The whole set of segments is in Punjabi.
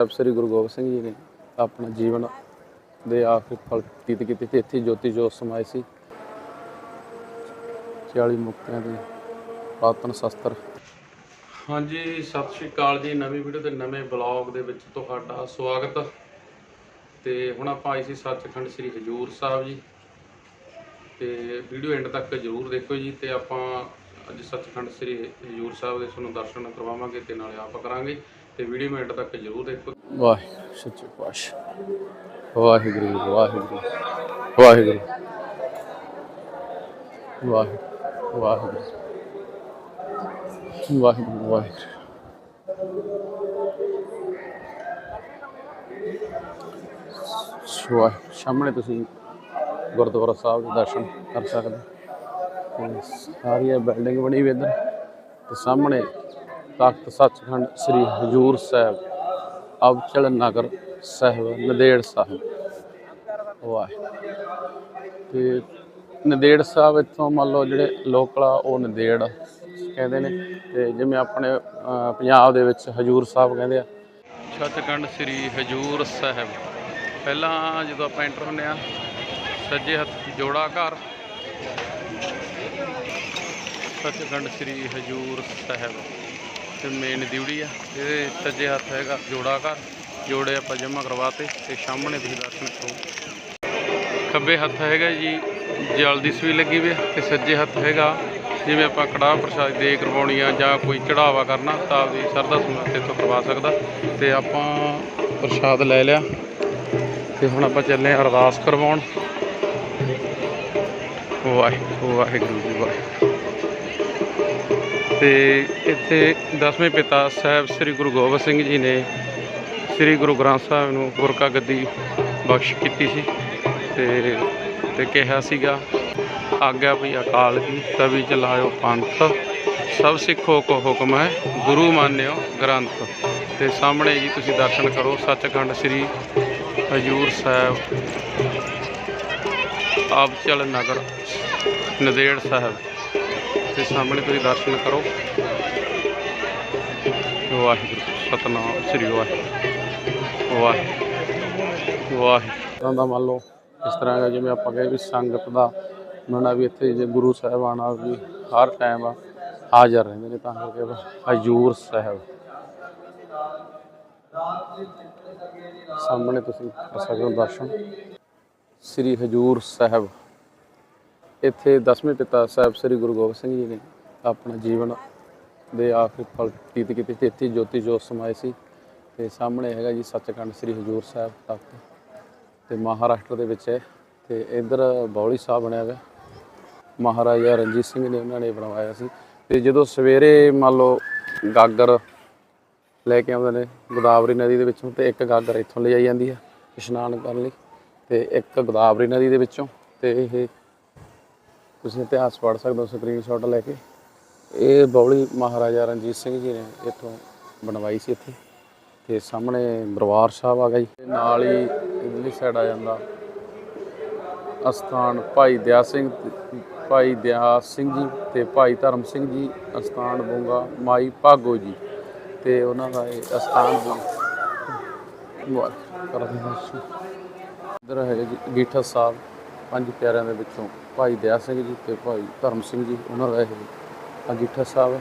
ਸਾਹਿਬ ਸ੍ਰੀ ਗੁਰੂ ਗੋਬਿੰਦ ਸਿੰਘ ਜੀ ਨੇ ਆਪਣਾ ਜੀਵਨ ਦੇ ਆਖਰੀ ਪਲ ਬਤੀਤ ਕੀਤੇ ਤੇ ਇੱਥੇ ਜੋਤੀ ਜੋਤ ਸਮਾਏ ਸੀ। 40 ਮੁਕਤਿਆਂ ਦੀ ਪਾਤਨ ਸ਼ਸਤਰ। ਹਾਂਜੀ, ਸਤਿ ਸ਼੍ਰੀ ਅਕਾਲ ਜੀ। ਨਵੀਂ ਵੀਡੀਓ ਤੇ ਨਵੇਂ ਬਲੌਗ ਦੇ ਵਿੱਚ ਤੁਹਾਡਾ ਸਵਾਗਤ। ਤੇ ਹੁਣ ਆਪਾਂ ਆਏ ਸੀ ਸੱਚਖੰਡ ਸ੍ਰੀ ਹਜੂਰ ਸਾਹਿਬ ਜੀ। ਤੇ ਵੀਡੀਓ ਐਂਡ ਤੱਕ ਜਰੂਰ ਦੇਖਿਓ ਜੀ ਤੇ ਆਪਾਂ ਅੱਜ ਸੱਚਖੰਡ ਸ੍ਰੀ ਹਜੂਰ ਸਾਹਿਬ ਦੇ ਤੁਹਾਨੂੰ ਦਰਸ਼ਨ ਕਰਵਾਵਾਂਗੇ ਤੇ ਨਾਲੇ ਆਪ ਕਰਾਂਗੇ। ਤੇ ਵੀਡੀਓ ਐਂਡ ਤੱਕ ਜਰੂਰ ਦੇਖੋ। ਵਾਹਿਗੁਰੂ, ਸੱਚੇ ਪਾਤਸ਼ਾਹ। ਵਾਹਿਗੁਰੂ ਵਾਹਿਗੁਰੂ ਵਾਹਿਗੁਰੂ। ਵਾਹਿਗੁਰੂ ਵਾਹਿਗੁਰੂ। ਵਾਹਿਗੁਰੂ ਵਾਹਿਗੁਰੂ। ਸਵਾ ਸਾਹਮਣੇ ਤੁਸੀਂ ਗੁਰਦੁਆਰਾ ਸਾਹਿਬ ਦੇ ਦਰਸ਼ਨ ਕਰ ਸਕਦੇ ਹੋ। ਸਾਰੀ ਇਹ ਬਿਲਡਿੰਗ ਬਣੀ ਹੋਈ ਇੱਧਰ। ਤੇ ਸਾਹਮਣੇ ਤਖਤ ਸੱਚਖੰਡ ਸ੍ਰੀ ਹਜੂਰ ਸਾਹਿਬ, ਅਬਚਲ ਨਗਰ ਸਾਹਿਬ, ਨਦੇੜ ਸਾਹਿਬ। ਵਾਹ ਤੇ ਨਦੇੜ ਸਾਹਿਬ ਇੱਥੋਂ ਮੰਨ ਲਓ ਜਿਹੜੇ ਲੋਕਲ ਆ, ਉਹ ਨਦੇੜ ਕਹਿੰਦੇ ਨੇ। ਤੇ ਜਿਵੇਂ ਆਪਣੇ ਪੰਜਾਬ ਦੇ ਵਿੱਚ ਹਜੂਰ ਸਾਹਿਬ ਕਹਿੰਦੇ ਆ। ਸੱਚਖੰਡ ਸ੍ਰੀ ਹਜੂਰ ਸਾਹਿਬ। ਪਹਿਲਾਂ ਜਦੋਂ ਆਪਾਂ ਐਂਟਰ ਹੁੰਦੇ ਆ, ਸੱਜੇ ਹੱਥ ਜੋੜਾ ਘਰ। ਸੱਚਖੰਡ ਸ੍ਰੀ ਹਜੂਰ ਸਾਹਿਬ। ਤੇ ਮੇਨ ਦਿਉੜੀ ਆ। ਇਹਦੇ ਸੱਜੇ ਹੱਥ ਹੈਗਾ ਜੋੜਾ ਘਰ। ਜੋੜੇ ਆਪਾਂ ਜਮ੍ਹਾਂ ਕਰਵਾਤੇ ਤੇ ਸਾਹਮਣੇ ਤੁਸੀਂ ਦਰਸ਼ਨ ਕਰੋ। ਖੱਬੇ ਹੱਥ ਹੈਗਾ ਜੀ ਜਲ ਦੀ ਸੂਈ ਲੱਗੀ ਵੀ ਆ ਤੇ ਸੱਜੇ ਹੱਥ ਹੈਗਾ, ਜਿਵੇਂ ਆਪਾਂ ਕੜਾਹ ਪ੍ਰਸ਼ਾਦ ਦੇ ਕਰਵਾਉਣੀ ਆ ਜਾਂ ਕੋਈ ਚੜਾਵਾ ਕਰਨਾ, ਤਾਂ ਆਪਦੀ ਸਰਦਾ ਸਮਰੱਥ ਇੱਥੋਂ ਕਰਵਾ ਸਕਦਾ। ਤੇ ਆਪਾਂ ਪ੍ਰਸ਼ਾਦ ਲੈ ਲਿਆ। ਤੇ ਹੁਣ ਆਪਾਂ ਚੱਲੇ ਆ ਅਰਦਾਸ ਕਰਵਾਉਣ। ਵਾਹਿਗੁਰੂ ਵਾਹਿਗੁਰੂ ਜੀ ਵਾਹਿਗੁਰੂ। ਤੇ ਇੱਥੇ ਦਸਵੇਂ ਪਿਤਾ ਸਾਹਿਬ ਸ੍ਰੀ ਗੁਰੂ ਗੋਬਿੰਦ ਸਿੰਘ ਜੀ ਨੇ ਸ੍ਰੀ ਗੁਰੂ ਗ੍ਰੰਥ ਸਾਹਿਬ ਨੂੰ ਗੁਰਕਾ ਗੱਦੀ ਬਖਸ਼ ਕੀਤੀ ਸੀ ਤੇ ਤੇ ਕਿਹਾ ਸੀਗਾ, ਆਗਿਆ ਭਈ ਅਕਾਲ ਕੀ ਤਵੀ ਚਲਾਇਓ ਪੰਥ, ਸਭ ਸਿੱਖੋ ਕੋ ਹੁਕਮ ਹੈ, ਗੁਰੂ ਮੰਨਿਓ ਗ੍ਰੰਥ। ਤੇ ਸਾਹਮਣੇ ਜੀ ਤੁਸੀਂ ਦਰਸ਼ਨ ਕਰੋ, ਸੱਚਖੰਡ ਸ੍ਰੀ ਹਜੂਰ ਸਾਹਿਬ ਆਬਚਲ ਨਗਰ। ਨਦੇੜ ਸਾਹਿਬ। ਤੇ ਸਾਹਮਣੇ ਤੁਸੀਂ ਦਰਸ਼ਨ ਕਰੋ। ਵਾਹਿਗੁਰੂ, ਸਤਨਾਮ, ਸ੍ਰੀ ਵਾਹਿਗੁਰੂ। ਵਾਹਿਗੁਰੂ ਵਾਹਿਗੁਰੂ। ਦਾ ਮੰਨ ਲਓ, ਇਸ ਤਰ੍ਹਾਂ ਹੈਗਾ ਜਿਵੇਂ ਆਪਾਂ ਕਹੇ ਵੀ ਸੰਗਤ ਦਾ ਮੰਨਣਾ ਵੀ ਇੱਥੇ ਜੇ ਗੁਰੂ ਸਾਹਿਬਾਨ ਆ ਵੀ ਹਰ ਟਾਈਮ ਹਾਜ਼ਰ ਰਹਿੰਦੇ ਨੇ, ਤਾਂ ਕਰਕੇ ਹਜੂਰ ਸਾਹਿਬ। ਸਾਹਮਣੇ ਤੁਸੀਂ ਕਰ ਸਕਦੇ ਹੋ ਦਰਸ਼ਨ। ਸ੍ਰੀ ਹਜੂਰ ਸਾਹਿਬ। ਇੱਥੇ ਦਸਵੇਂ ਪਿਤਾ ਸਾਹਿਬ ਸ੍ਰੀ ਗੁਰੂ ਗੋਬਿੰਦ ਸਿੰਘ ਜੀ ਨੇ ਆਪਣਾ ਜੀਵਨ ਦੇ ਆਖਰੀ ਪਲ ਬਤੀਤ ਕੀਤੇ ਤੇ ਇੱਥੇ ਜੋਤੀ ਜੋਤ ਸਮਾਏ ਸੀ। ਤੇ ਸਾਹਮਣੇ ਹੈਗਾ ਜੀ ਸੱਚਖੰਡ ਸ੍ਰੀ ਹਜੂਰ ਸਾਹਿਬ ਤਖਤ ਤੇ ਮਹਾਰਾਸ਼ਟਰ ਦੇ ਵਿੱਚ ਹੈ। ਤੇ ਇੱਧਰ ਬੌਲੀ ਸਾਹਿਬ ਬਣਿਆ ਹੋਇਆ। ਮਹਾਰਾਜਾ ਰਣਜੀਤ ਸਿੰਘ ਨੇ ਉਹਨਾਂ ਨੇ ਬਣਵਾਇਆ ਸੀ। ਤੇ ਜਦੋਂ ਸਵੇਰੇ ਮੰਨ ਲਓ ਗਾਗਰ ਲੈ ਕੇ ਆਉਂਦੇ ਨੇ ਗੋਦਾਵਰੀ ਨਦੀ ਦੇ ਵਿੱਚੋਂ ਤੇ ਇੱਕ ਗਾਗਰ ਇੱਥੋਂ ਲਿਜਾਈ ਜਾਂਦੀ ਹੈ ਇਸ਼ਨਾਨ ਕਰਨ ਲਈ। ਤੇ ਇੱਕ ਗੋਦਾਵਰੀ ਨਦੀ ਦੇ ਵਿੱਚੋਂ ਤੇ ਇਹ ਤੁਸੀਂ ਇਤਿਹਾਸ ਪੜ੍ਹ ਸਕਦੇ ਹੋ ਸਕਰੀਨਸ਼ਾਟ ਲੈ ਕੇ। ਇਹ ਬੌਲੀ ਮਹਾਰਾਜਾ ਰਣਜੀਤ ਸਿੰਘ ਜੀ ਨੇ ਇੱਥੋਂ ਬਣਵਾਈ ਸੀ ਇੱਥੇ। ਤੇ ਸਾਹਮਣੇ ਦਰਬਾਰ ਸਾਹਿਬ ਆ ਗਿਆ ਨਾਲ ਹੀ ਇਧਰਲੀ ਸਾਈਡ ਆ ਜਾਂਦਾ ਅਸਥਾਨ ਭਾਈ ਦਿਆ ਸਿੰਘ, ਭਾਈ ਦਿਆ ਸਿੰਘ ਜੀ ਤੇ ਭਾਈ ਧਰਮ ਸਿੰਘ ਜੀ, ਅਸਥਾਨ ਬੁੰਗਾ ਮਾਈ ਭਾਗੋ ਜੀ ਤੇ ਉਹਨਾਂ ਦਾ ਇਹ ਅਸਥਾਨ ਬੁੰਗਾ ਕਰਦੇ ਹਾਂ ਅਸੀਂ। ਇੱਧਰ ਹੈ ਗੀਠਾ ਸਾਹਿਬ। ਪੰਜ ਪਿਆਰਿਆਂ ਦੇ ਵਿੱਚੋਂ ਭਾਈ ਦਇਆ ਸਿੰਘ ਜੀ ਤੇ ਭਾਈ ਧਰਮ ਸਿੰਘ ਜੀ, ਉਹਨਾਂ ਦਾ ਇਹ ਅੰਗੀਠਾ ਸਾਹਿਬ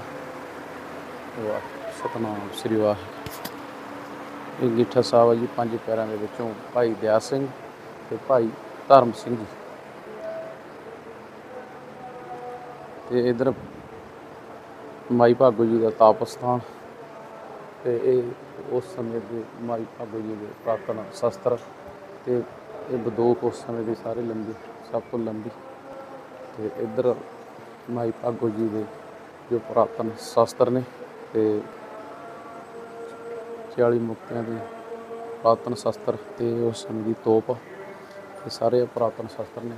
ਵਾਹ ਸਤਨਾਮ ਸ੍ਰੀ ਵਾਹਿਗੁਰੂ। ਇਹ ਅੰਗੀਠਾ ਸਾਹਿਬ ਹੈ ਜੀ, ਪੰਜ ਪਿਆਰਿਆਂ ਦੇ ਵਿੱਚੋਂ ਭਾਈ ਦਇਆ ਸਿੰਘ ਤੇ ਭਾਈ ਧਰਮ ਸਿੰਘ ਜੀ। ਤੇ ਇਧਰ ਮਾਈ ਭਾਗੋ ਜੀ ਦਾ ਤਾਪ ਸਥਾਨ ਤੇ ਇਹ ਉਸ ਸਮੇਂ ਦੇ ਮਾਈ ਭਾਗੋ ਜੀ ਦੇ ਪ੍ਰਾਤਨ ਸ਼ਸਤਰ ਤੇ ਇਹ ਬੰਦੂਕ ਉਸ ਸਮੇਂ ਦੀ ਸਾਰੇ ਲੰਬੀ, ਸਭ ਤੋਂ ਲੰਬੀ। ਤੇ ਇੱਧਰ ਮਾਈ ਭਾਗੋ ਜੀ ਦੇ ਜੋ ਪੁਰਾਤਨ ਸ਼ਸਤਰ ਨੇ ਤੇ 40 ਮੁਕਤਿਆਂ ਦੇ ਪੁਰਾਤਨ ਸ਼ਸਤਰ ਤੇ ਉਸ ਸਮੇਂ ਦੀ ਤੋਪ, ਇਹ ਸਾਰੇ ਪੁਰਾਤਨ ਸ਼ਾਸਤਰ ਨੇ।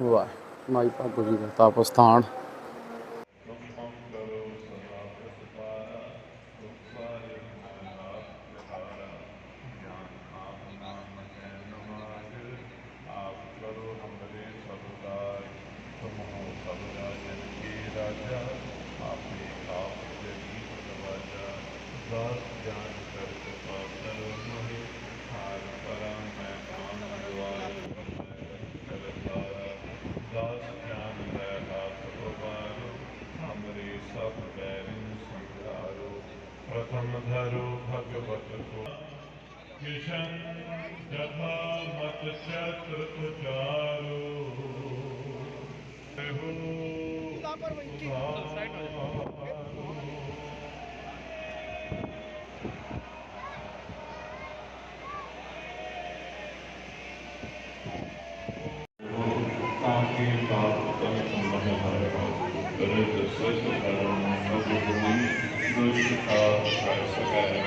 ਵਾਹ, ਮਾਈ ਭਾਗੋ ਜੀ ਦਾ ਤਪ ਸਥਾਨ ਸਭ ਬੈਰੀ ਸੰਧਾਰੋ ਪ੍ਰਥਮ ਧਰੋ ਭਗਵਤ ਕੋ ਕਿਸ਼ਨ ਜਥਾ ਮਤ ਸ਼ਸਤਰ ਉਚਾਰੋ ਹੋ ਸਾਈਡ ਹੋ Берете все, що Дочка, Хай Сакаря,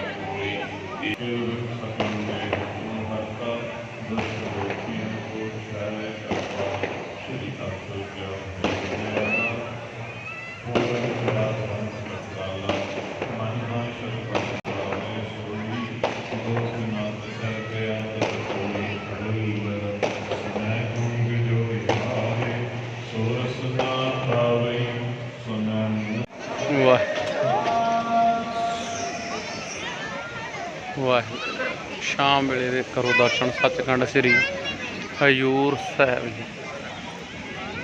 і ਕਰੋ ਦਰਸ਼ਨ ਸੱਚਖੰਡ ਸ੍ਰੀ ਹਜੂਰ ਸਾਹਿਬ ਜੀ।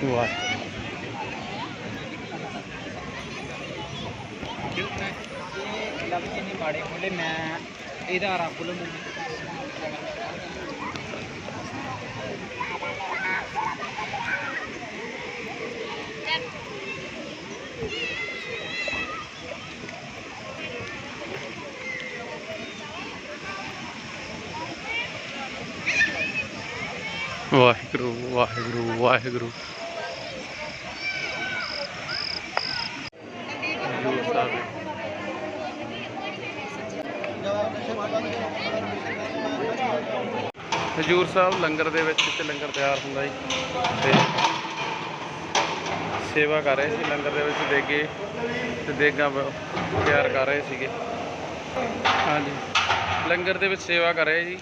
ਵਾਹ। ਲਫ਼ਜ਼ ਨਹੀਂ ਮਾੜੇ ਬੋਲੇ ਮੈਂ ਇਹਦਾ ਰੱਬ ਨੂੰ ਵਾਹਿਗੁਰੂ ਵਾਹਿਗੁਰੂ ਵਾਹਿਗੁਰੂ। ਹਜ਼ੂਰ ਸਾਹਿਬ ਹਜੂਰ ਸਾਹਿਬ ਲੰਗਰ ਦੇ ਵਿੱਚ ਤੇ ਲੰਗਰ ਤਿਆਰ ਹੁੰਦਾ ਜੀ, ਤੇ ਸੇਵਾ ਕਰ ਰਹੇ ਸੀ, ਲੰਗਰ ਦੇ ਵਿੱਚ ਦੇਗੇ ਤੇ ਦੇਗਾ ਤਿਆਰ ਕਰ ਰਹੇ ਸੀਗੇ। ਹਾਂਜੀ। ਲੰਗਰ ਦੇ ਵਿੱਚ ਸੇਵਾ ਕਰ ਰਹੇ ਜੀ,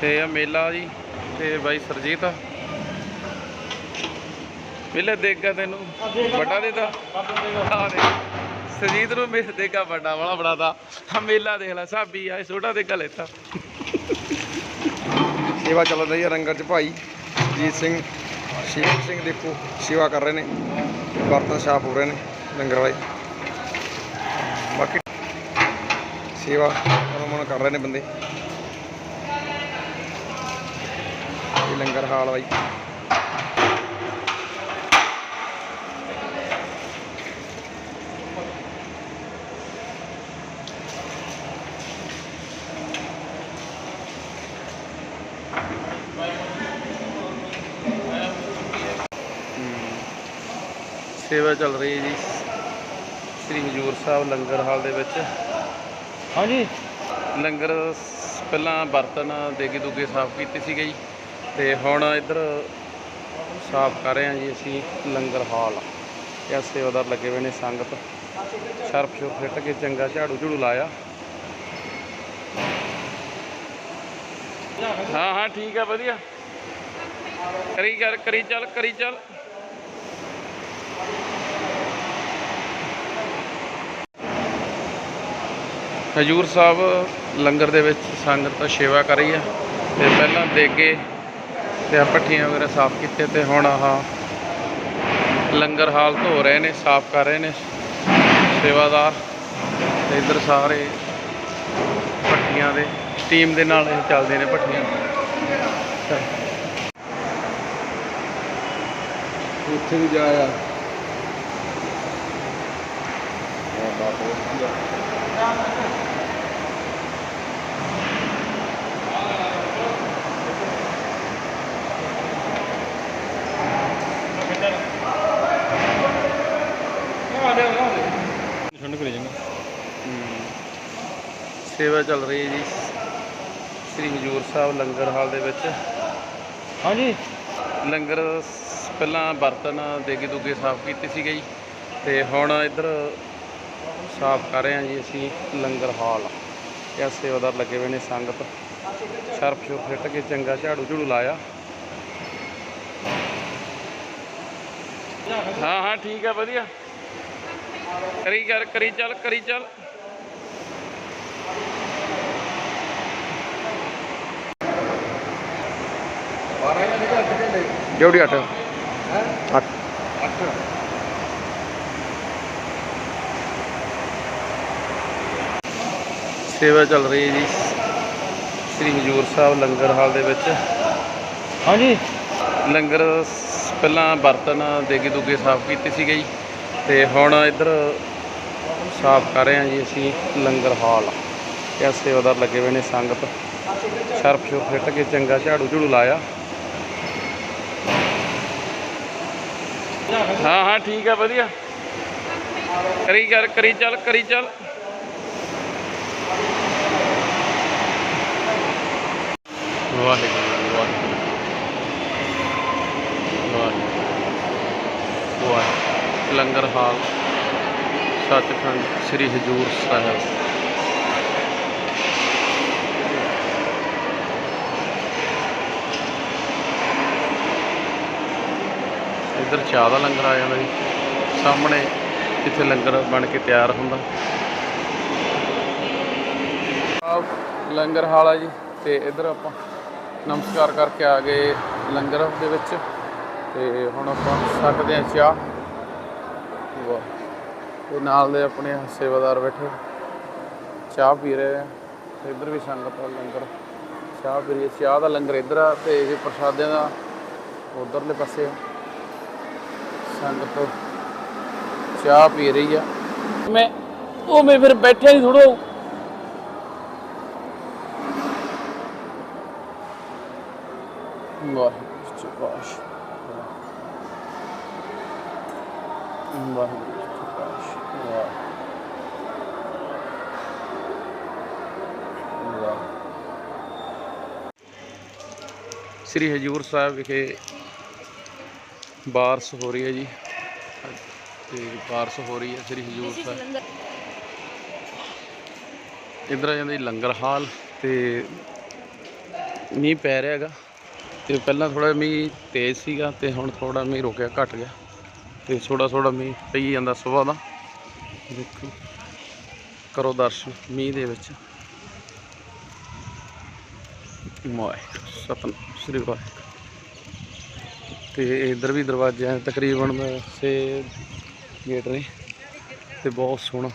ਤੇ ਆ ਮੇਲਾ ਜੀ ਤੇ ਬਾਈ ਸਰਜੀਤ ਮੇਲੇ ਦੇਗਾ ਤੈਨੂੰ, ਵੱਡਾ ਦੇਦਾ ਆ ਦੇ ਸਰਜੀਤ ਨੂੰ ਮੇਰੇ ਦੇਗਾ ਵੱਡਾ, ਵਾਲਾ ਬਣਾਦਾ ਆ ਮੇਲਾ ਦੇਖ ਲੈ, ਸਾਬੀ ਆ ਛੋਟਾ ਦੇਗਾ ਲੈਤਾ ਸੇਵਾ ਚੱਲ ਰਹੀ ਹੈ ਰੰਗਰ ਚ ਭਾਈ, ਜੀਤ ਸਿੰਘ ਸ਼ਿਵ ਸਿੰਘ ਦੇਖੋ, ਸੇਵਾ ਕਰ ਰਹੇ ਨੇ। ਬਰਤਨ ਸਾਫ਼ ਹੋ ਰਹੇ ਨੇ, ਲੰਗਰ ਵਾਲੇ। ਬਾਕੀ ਸੇਵਾ ਰਮਣ ਕਰ ਰਹੇ ਨੇ ਬੰਦੇ। ਇਹ ਲੰਗਰ ਹਾਲ ਬਾਈ। ਸੇਵਾ ਚੱਲ ਰਹੀ ਹੈ ਜੀ। ਸ੍ਰੀ ਹਜੂਰ ਸਾਹਿਬ ਲੰਗਰ ਹਾਲ ਦੇ ਵਿੱਚ। ਹਾਂਜੀ। ਲੰਗਰ ਪਹਿਲਾਂ ਬਰਤਨ ਦੇਗੀ ਦੁਗੇ ਸਾਫ਼ ਕੀਤੇ ਸੀਗੇ ਜੀ। ਤੇ ਹੁਣ ਇੱਧਰ ਸਾਫ਼ ਕਰ ਰਹੇ ਹਾਂ ਜੀ ਅਸੀਂ ਲੰਗਰ ਹਾਲ। ਇਹ ਸੇਵਾਦਾਰ ਲੱਗੇ ਹੋਏ ਨੇ ਸੰਗਤ। ਸ਼ਰਪ ਸ਼ੁਰ ਫਿੱਟ ਕੇ ਚੰਗਾ ਝਾੜੂ ਝੂੜੂ ਲਾਇਆ। ਹਾਂ ਹਾਂ, ਠੀਕ ਹੈ ਵਧੀਆ। ਕਰੀ ਕਰ ਕਰੀ ਚੱਲ ਕਰੀ ਚੱਲ। ਹਜੂਰ ਸਾਹਿਬ ਲੰਗਰ ਦੇ ਵਿੱਚ ਸੰਗਤ ਸੇਵਾ ਕਰ ਰਹੀ ਹੈ ਤੇ ਪਹਿਲਾਂ ਦੇਗੇ ਤੇ ਆਹ ਭੱਠੀਆਂ ਵਗੈਰਾ ਸਾਫ਼ ਕੀਤੇ ਤੇ ਹੁਣ ਆਹ ਲੰਗਰ ਹਾਲ ਧੋ ਰਹੇ ਨੇ ਸਾਫ਼ ਕਰ ਰਹੇ ਨੇ ਸੇਵਾਦਾਰ ਤੇ ਇੱਧਰ ਸਾਰੇ ਭੱਠੀਆਂ ਦੇ ਟੀਮ ਦੇ ਨਾਲ ਇਹ ਚੱਲਦੇ ਨੇ ਭੱਠੀਆਂ ਉੱਥੇ ਵੀ ਜਾਇਆ। ਸੇਵਾ ਚੱਲ ਰਹੀ ਹੈ ਜੀ। ਸ੍ਰੀ ਹਜੂਰ ਸਾਹਿਬ ਲੰਗਰ ਹਾਲ ਦੇ ਵਿੱਚ। ਹਾਂਜੀ। ਲੰਗਰ ਸ- ਪਹਿਲਾਂ ਬਰਤਨ ਦੇਗੇ ਦੁਗੇ ਸਾਫ਼ ਕੀਤੇ ਸੀਗੇ ਜੀ। ਤੇ ਹੁਣ ਇੱਧਰ ਸਾਫ਼ ਕਰ ਰਹੇ ਹਾਂ ਜੀ ਅਸੀਂ ਲੰਗਰ ਹਾਲ। ਇਹ ਸੇਵਾਦਾਰ ਲੱਗੇ ਹੋਏ ਨੇ ਸੰਗਤ। ਸ਼ਰਪ ਸ਼ੁਰ ਫਿੱਟ ਕੇ ਚੰਗਾ ਝਾੜੂ ਝੂੜੂ ਲਾਇਆ। ਹਾਂ ਹਾਂ ਠੀਕ ਹੈ ਵਧੀਆ। ਕਰੀ ਕਰ ਕਰੀ ਚੱਲ ਕਰੀ ਚੱਲ। ਡਿਊਟੀ 8 8 ਸੇਵਾ ਸੇਵਾ ਚੱਲ ਰਹੀ ਹੈ ਜੀ। ਸ੍ਰੀ ਹਜੂਰ ਸਾਹਿਬ ਲੰਗਰ ਹਾਲ ਦੇ ਵਿੱਚ। ਹਾਂਜੀ। ਲੰਗਰ ਪਹਿਲਾਂ ਬਰਤਨ ਦੇਗੀ ਦੁੱਗੇ ਸਾਫ਼ ਕੀਤੇ ਸੀਗੇ ਜੀ। ਤੇ ਹੁਣ ਇੱਧਰ ਸਾਫ਼ ਕਰ ਰਹੇ ਹਾਂ ਜੀ ਅਸੀਂ ਲੰਗਰ ਹਾਲ। ਇਹ ਸੇਵਾਦਾਰ ਲੱਗੇ ਹੋਏ ਨੇ ਸੰਗਤ। ਸ਼ਰਪ ਸ਼ੁਰ ਫਿੱਟ ਕੇ ਚੰਗਾ ਝਾੜੂ ਝੂੜੂ ਲਾਇਆ। ਹਾਂ ਹਾਂ, ਠੀਕ ਹੈ ਵਧੀਆ। ਕਰੀ ਕਰ ਕਰੀ ਚੱਲ ਕਰੀ ਚੱਲ। ਵਾਹਿਗੁਰੂ ਵਾਹਿਗੁਰੂ। ਵਾਹਿਗੁਰੂ। ਵਾਹਿਗੁਰੂ। ਲੰਗਰ ਹਾਲ। ਸੱਚਖੰਡ ਸ੍ਰੀ ਹਜੂਰ ਸਾਹਿਬ। ਇੱਧਰ ਚਾਹ ਦਾ ਲੰਗਰ ਆ ਜਾਂਦਾ ਜੀ। ਸਾਹਮਣੇ ਇੱਥੇ ਲੰਗਰ ਬਣ ਕੇ ਤਿਆਰ ਹੁੰਦਾ। ਆਹ ਲੰਗਰ ਹਾਲ ਆ ਜੀ, ਤੇ ਇੱਧਰ ਆਪਾਂ ਨਮਸਕਾਰ ਕਰਕੇ ਆ ਗਏ ਲੰਗਰ ਦੇ ਵਿੱਚ। ਤੇ ਹੁਣ ਆਪਾਂ ਸਕਦੇ ਹਾਂ ਚਾਹ। ਵਾਹ, ਤੇ ਨਾਲ ਦੇ ਆਪਣੇ ਸੇਵਾਦਾਰ ਬੈਠੇ। ਚਾਹ ਪੀ ਰਹੇ ਆ। ਇੱਧਰ ਵੀ ਸੰਗਤ ਆ ਲੰਗਰ। ਚਾਹ ਪੀ ਰਹੀ ਚਾਹ ਦਾ ਲੰਗਰ ਇੱਧਰ ਆ ਤੇ ਇਹ ਪ੍ਰਸ਼ਾਦਿਆਂ ਦਾ ਉਧਰਲੇ ਪਾਸੇ ਆ। ਸੰਗਤ ਚਾਹ ਪੀ ਰਹੀ ਆ। ਮੈਂ ਉਹ ਮੈਂ ਫਿਰ ਬੈਠਿਆ ਨਹੀਂ ਥੋੜੋ ਵਾਹਿਗੁਰੂ ਜੀ ਕਾ ਖਾਲਸਾ। ਵਾਹਿਗੁਰੂ ਜੀ ਕੀ ਫਤਿਹ ਵਾਹ ਵਾਹ। ਸ੍ਰੀ ਹਜੂਰ ਸਾਹਿਬ ਵਿਖੇ ਬਾਰਸ ਹੋ ਰਹੀ ਹੈ ਜੀ। ਤੇ ਬਾਰਸ ਹੋ ਰਹੀ ਹੈ ਸ੍ਰੀ ਹਜੂਰ ਸਾਹਿਬ। ਇੱਧਰ ਆ ਜਾਂਦਾ ਲੰਗਰ ਹਾਲ ਤੇ ਮੀਂਹ ਪੈ ਰਿਹਾ ਹੈਗਾ। ਤੇ ਪਹਿਲਾਂ ਥੋੜਾ ਮੀਂਹ ਤੇਜ਼ ਸੀਗਾ ਤੇ ਹੁਣ ਥੋੜਾ ਮੀਂਹ ਰੁਕਿਆ ਘਟ ਗਿਆ। ਤੇ ਥੋੜਾ ਥੋੜਾ ਮੀਂਹ ਪਈ ਜਾਂਦਾ ਸਵੇਰ ਦਾ। ਦੇਖੋ ਕਰੋ ਦਰਸ਼ਨ ਮੀਂਹ ਦੇ ਵਿੱਚ। ਵਾਹਿਗੁਰੂ ਸਤਨਾਮ ਸ੍ਰੀ ਵਾਹਿਗੁਰੂ। ਤੇ ਇਧਰ ਵੀ ਦਰਵਾਜ਼ੇ ਆ ਤਕਰੀਬਨ ਛੇ ਗੇਟ ਨੇ ਤੇ ਬਹੁਤ ਸੋਹਣਾ।